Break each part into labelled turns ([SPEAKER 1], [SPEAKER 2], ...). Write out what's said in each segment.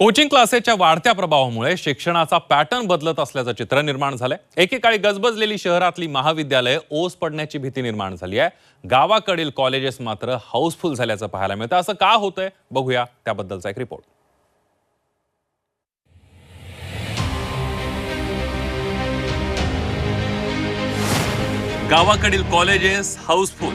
[SPEAKER 1] Coaching क्लासेसच्या वाढत्या प्रभावामुळे शिक्षणाचा पॅटर्न बदलत असल्याचं चित्र निर्माण झालंय. एकेकाळी गजबजलेली शहरातली महाविद्यालये ओस पडण्याची भीती निर्माण झाली आहे. गावाकडील कॉलेजेस मात्र हाऊसफुल झाल्याचं पाहायला मिळतं असं का होतंय? बघूया त्याबद्दलचा एक रिपोर्ट गावाकडील कॉलेजेस हाऊसफुल.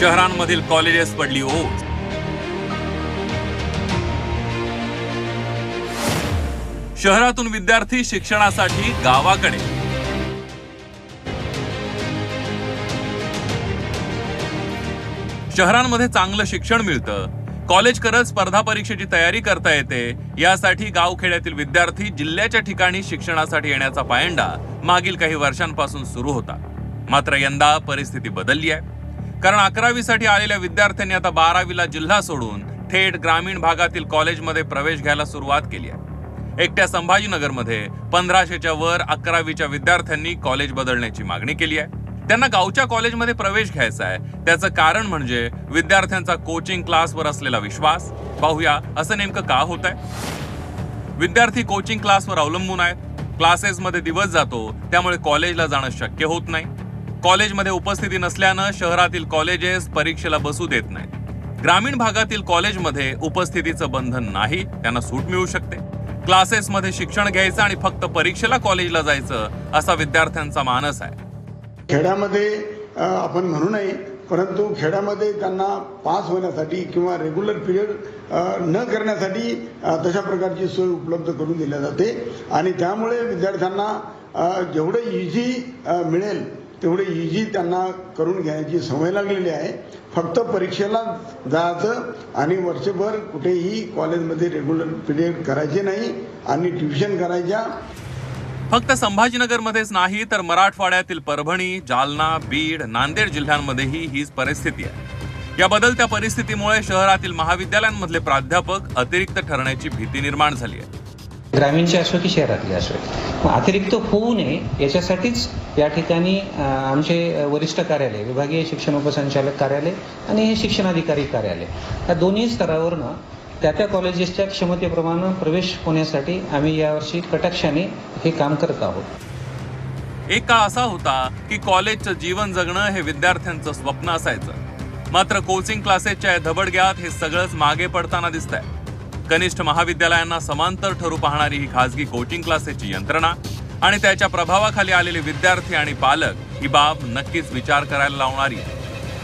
[SPEAKER 1] शहरांमधील कॉलेजेस पडली ओस शहरातून विद्यार्थी शिक्षणासाठी गावाकडे. शहरांमध्ये चांगलं शिक्षण मिळतं. कॉलेज करत स्पर्धा परीक्षेची तयारी करता येते. यासाठी गावखेड्यातील विद्यार्थी जिल्ह्याच्या ठिकाणी शिक्षणासाठी येण्याचा पायंडा मागील काही वर्षांपासून सुरू होता. मात्र यंदा परिस्थिती बदलली आहे. कारण अकरावीसाठी आलेल्या विद्यार्थ्यांनी आता बारावीला जिल्हा सोडून थेट ग्रामीण भागातील कॉलेजमध्ये प्रवेश घ्यायला सुरुवात केली आहे. एकट्या संभाजीनगरमध्ये पंधराशेच्या वर अकरावीच्या विद्यार्थ्यांनी कॉलेज बदलण्याची मागणी केली आहे. त्यांना गावच्या कॉलेजमध्ये प्रवेश घ्यायचा आहे. त्याचं कारण म्हणजे विद्यार्थ्यांचा कोचिंग क्लासवर असलेला विश्वास. पाहूया असं नेमकं का होत आहे? विद्यार्थी कोचिंग क्लासवर अवलंबून आहेत. क्लासेसमध्ये दिवस जातो. त्यामुळे कॉलेजला जाणं शक्य होत नाही. कॉलेजमध्ये उपस्थिती नसल्यानं शहरातील कॉलेजेस परीक्षेला बसू देत नाहीत. ग्रामीण भागातील कॉलेजमध्ये उपस्थितीचं बंधन नाही त्यांना सूट मिळू शकते. क्लासेसमध्ये शिक्षण घ्यायचं आणि फक्त परीक्षेला कॉलेजला जायचं असा विद्यार्थ्यांचा मानस आहे.
[SPEAKER 2] खेड्यामध्ये आपण म्हणू नये परंतु खेड्यामध्ये त्यांना पास होण्यासाठी किंवा रेग्युलर पिरियड न करण्यासाठी तशा प्रकारची सोय उपलब्ध करून दिल्या जाते. आणि त्यामुळे विद्यार्थ्यांना जेवढं इझी मिळेल तेवढे इजी त्यांना करून घ्यायची सवय लागलेली आहे. फक्त परीक्षेला जायचं आणि वर्षभर कुठेही कॉलेजमध्ये रेग्युलर पिरियड करायचे नाही आणि ट्युशन करायच्या.
[SPEAKER 1] फक्त संभाजीनगरमध्येच नाही तर मराठवाड्यातील परभणी जालना बीड नांदेड जिल्ह्यांमध्येही हीच परिस्थिती आहे. या बदलत्या परिस्थितीमुळे शहरातील महाविद्यालयांमधले प्राध्यापक अतिरिक्त ठरण्याची भीती निर्माण झाली आहे.
[SPEAKER 3] ग्रामीणचे असो की शहरातले असो. अतिरिक्त होऊ नये याच्यासाठीच या ठिकाणी आमचे वरिष्ठ कार्यालय विभागीय शिक्षण उपसंचालक कार्यालय आणि हे शिक्षणाधिकारी कार्यालय या दोन्ही स्तरावरनं त्या त्या कॉलेजेसच्या क्षमतेप्रमाणे प्रवेश होण्यासाठी आम्ही यावर्षी कटाक्षाने हे काम करत आहोत.
[SPEAKER 1] एक काळ असा होता की कॉलेजचं जीवन जगणं हे विद्यार्थ्यांचं स्वप्न असायचं. मात्र कोचिंग क्लासेसच्या या धबडग्यात हे सगळंच मागे पडताना दिसत आहे कनिष्ठ महाविद्यालयांना समांतर ठरू पाहणारी ही खासगी कोचिंग क्लासेसची यंत्रणा आणि त्याच्या प्रभावाखाली आलेले विद्यार्थी आणि पालक ही बाब नक्कीच विचार करायला लावणारी.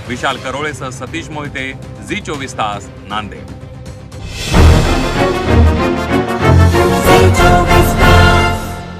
[SPEAKER 1] विशाल करोळेसह सतीश मोहिते झी चोवीस तास नांदेड.